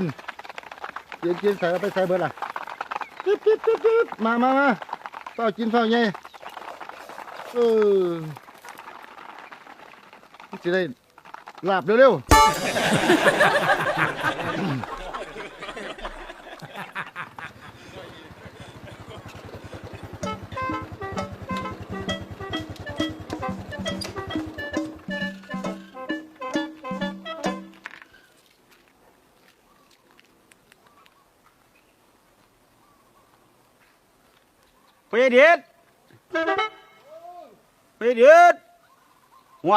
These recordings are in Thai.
นกินกินใส่เอาไปใส่เบิดล่ะปิ๊บปิ๊บปิ๊บปิ๊บมามามาเฝ้ากินเฝ้าไงเออจะได้หลับเร็วๆ ไปเด็ดไปเด็ดหัว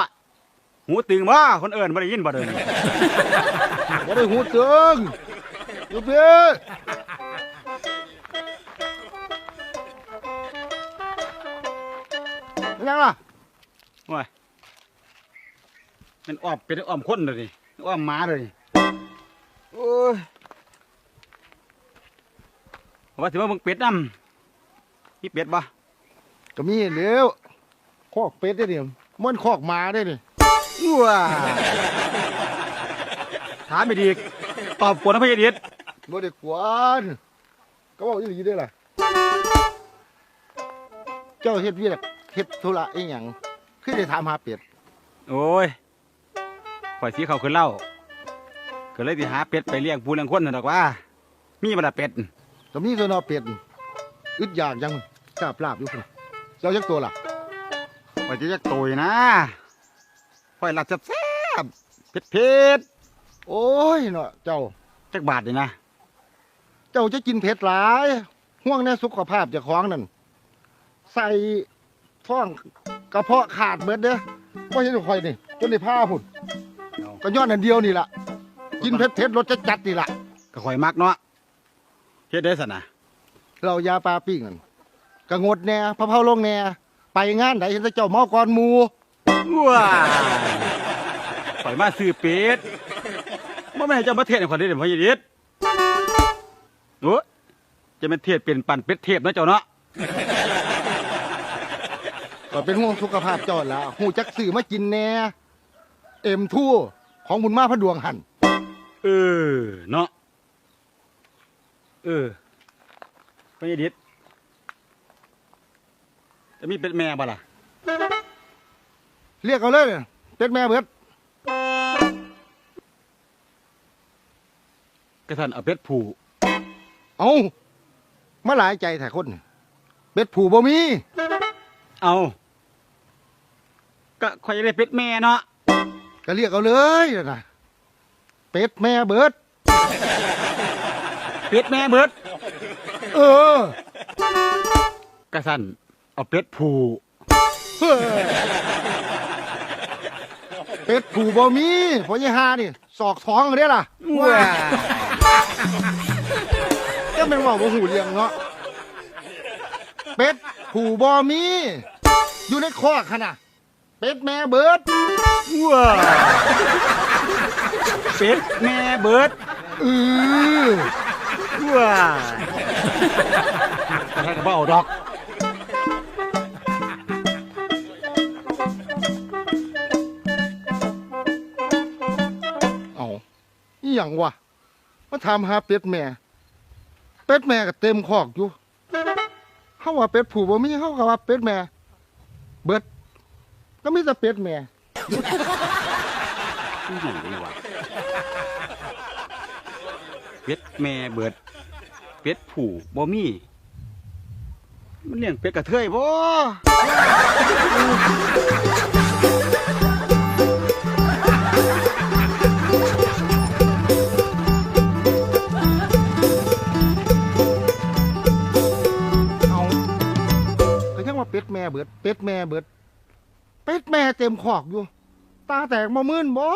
หูตึงบ่คนเอิญบ่ได้ยินบ่เดินบ่ได้หูตึงอยู่เพี่ยังล่ะหัวมันอ้อมเป็นอ้อมคนเลยนี่อ้อมหมาเลยนี่โอ้ยว่าถือว่ามึงเป็ดน้ำ พี่เป็ดบ่ก็มีเล้วคอกเป็ดได้เนี่ยมันคอกหมาได้นี่ว้าถามไม่ดีตอบกวนนะพี่เด็ดบ่ได้กวนก็บอกอีหลีได้อล่ะเจ้าเฮ็ดเวียกเฮ็ดธุระอีหยังคือได้ถามหาเป็ดโอ้ยข่อยสีเขาขึ้นเล่าก็เลยสิหาเป็ดไปเลี้ยงปูเลี้ยงคนนั่นดอกว่า มีบ่ล่ะเป็ดก็มีตัวนอเป็ด อึดอยากยังกราบลาบอยู่พุ่นเจ้าจักตัวล่ะว่าจะจะโตยนะค่อยหลับแซ่บๆเผ็ดเผ็ดโอ้ยเนาะเจ้าๆจักบาทนี่นะ เจ้าจะกินเผ็ดหลายห่วงในสุขภาพเจ้าของนั่นใส่ท้องกระเพาะขาดเบิดเด้อบ่เห็นข่อยนี่จนได้ผ้าพุ่นก็ย้อนอันเดียวนี่ล่ะ กินเผ็ดเผ็ดๆรสจัดๆนี่ล่ะก็ข่อยมักเนาะเฮ็ดได้สนะ เรายาปลาปิ้งนั่นกระงดแหน่พะเพราลงแหน่ไปงานไหนเห็นแต่เจ้าเมาก่อนหมูว้ายข่อยมาซื้อเป็ดบ่แม่นให้เจ้ามาเทศให้ข่อยได้เด้อพ่อใหญ่เด็ดโอ้ยจะเป็นเทศเป็นปั่นเป็ดเทพเนาะเจ้าเนาะก็เป็นห่วงสุขภาพเจ้าละหูจักสื่อมากินแหน่เอ็มทู่ของบุญมาพระดวงหัน เออ เนาะเออ พ่อใหญ่เด็ดจะมีเป็ดแม่บ่ล่ะ เรียกเอาเลยเนี่ยเป็ดแม่เบิดกระท่านเอาเป็ดผูเอามาหลายใจแต่คนนี่เป็ดผูบ่มี เอาก็ข่อยจะได้เป็ดแม่เนาะก็เรียกเอาเลยนะเป็ดแม่เบิด เป็ดแม่เบิด เออกระสันเอาเป็ดผูเฮ้ยเป็ดผูบ่มีเพราะยี่หานี่สอกท้องเด้ล่ะว้าก็เป็นว่าบ่หูเรียงเนาะเป็ดผูบ่มี อยู่ในคอกขนาดเป็ดแม่เบิดว้าเป็ดแม่เบิดเออว้า แต่ถ้าก็บ่เอาดอก เอาอีหยังวะมาถามหาเป็ดแม่ เป็ดแม่ก็เต็มคอกอยู่เขาว่าเป็ดผูบ่มีเขาก็ว่าเป็ดแม่ เบิด ก็มีแต่เป็ดแม่อีหยังนี่วะเป็ดแม่เบิด เป็ดผูบ่มี มันเลี้ยงเป็ดกระเทยบ่เอาก็ยังว่าเป็ดแม่เบิด เป็ดแม่เบิด เป็ดแม่เต็มคอกอยู่ ตาแตกมามื่นบ่